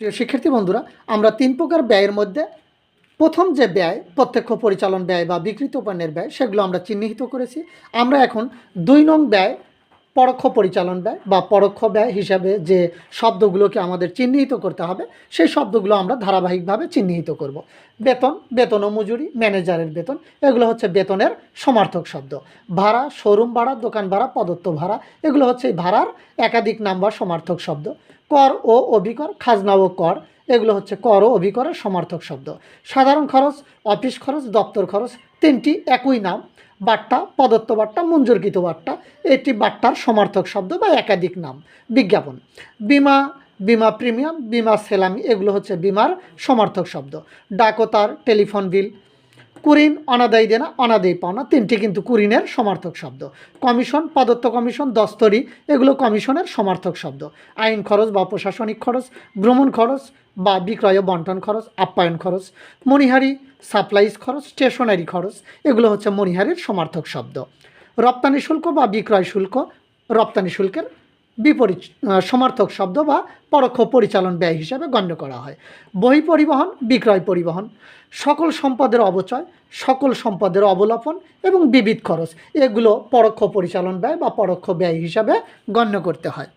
প্রিয় শিক্ষার্থী বন্ধুরা, আমরা তিন প্রকার ব্যয়ের মধ্যে প্রথম যে ব্যয়, প্রত্যক্ষ পরিচালন ব্যয় বা বিকৃত পণ্যের ব্যয়, সেগুলো আমরা চিহ্নিত করেছি। আমরা এখন দুই নং ব্যয় পরোক্ষ পরিচালন ব্যয় বা পরোক্ষ ব্যয় হিসাবে যে শব্দগুলোকে আমাদের চিহ্নিত করতে হবে, সেই শব্দগুলো আমরা ধারাবাহিকভাবে চিহ্নিত করব। বেতন বেতন ও মজুরি, ম্যানেজারের বেতন, এগুলো হচ্ছে বেতনের সমার্থক শব্দ। ভাড়া, শোরুম ভাড়া, দোকান ভাড়া, প্রদত্ত ভাড়া, এগুলো হচ্ছে ভাড়ার একাধিক নাম্বার সমার্থক শব্দ। কর ও অভিকর, খাজনা ও কর, এগুলো হচ্ছে কর ও অভিকরের সমার্থক শব্দ। সাধারণ খরচ, অফিস খরচ, দপ্তর খরচ তিনটি একই নাম, বার্তা পদত্ব বার্তা মঞ্জুরকৃত বার্তা। এটি বার্তার সমার্থক শব্দ বা একাধিক নাম। বিজ্ঞাপন। বিমা বিমা প্রিমিয়াম, বিমা সেলামি, এগুলো হচ্ছে বিমার সমার্থক শব্দ। ডাকতার টেলিফোন বিল কুরিন অনাদায়ী দেনা, অনাদায়ী পাওনা, তিনটি কিন্তু কুরিনের সমার্থক শব্দ। কমিশন প্রদত্ত কমিশন, দস্তরি, এগুলো কমিশনের সমার্থক শব্দ। আইন খরচ বা প্রশাসনিক খরচ, ভ্রমণ খরচ বা বিক্রয় বন্টন খরচ, আপ্যায়ন খরচ, মণিহারি সাপ্লাইজ খরচ, স্টেশনারি খরচ, এগুলো হচ্ছে মণিহারির সমার্থক শব্দ। রপ্তানি শুল্ক বা বিক্রয় শুল্ক, রপ্তানি শুল্কের বিপরীত সমর্থক শব্দ বা পরোক্ষ পরিচালন ব্যয় হিসাবে গণ্য করা হয়। বহি পরিবহন, বিক্রয় পরিবহন, সকল সম্পদের অবচয়, সকল সম্পদের অবলোপন এবং বিবিধ খরচ। এগুলো পরোক্ষ পরিচালন ব্যয় বা পরোক্ষ ব্যয় হিসাবে গণ্য করতে হয়।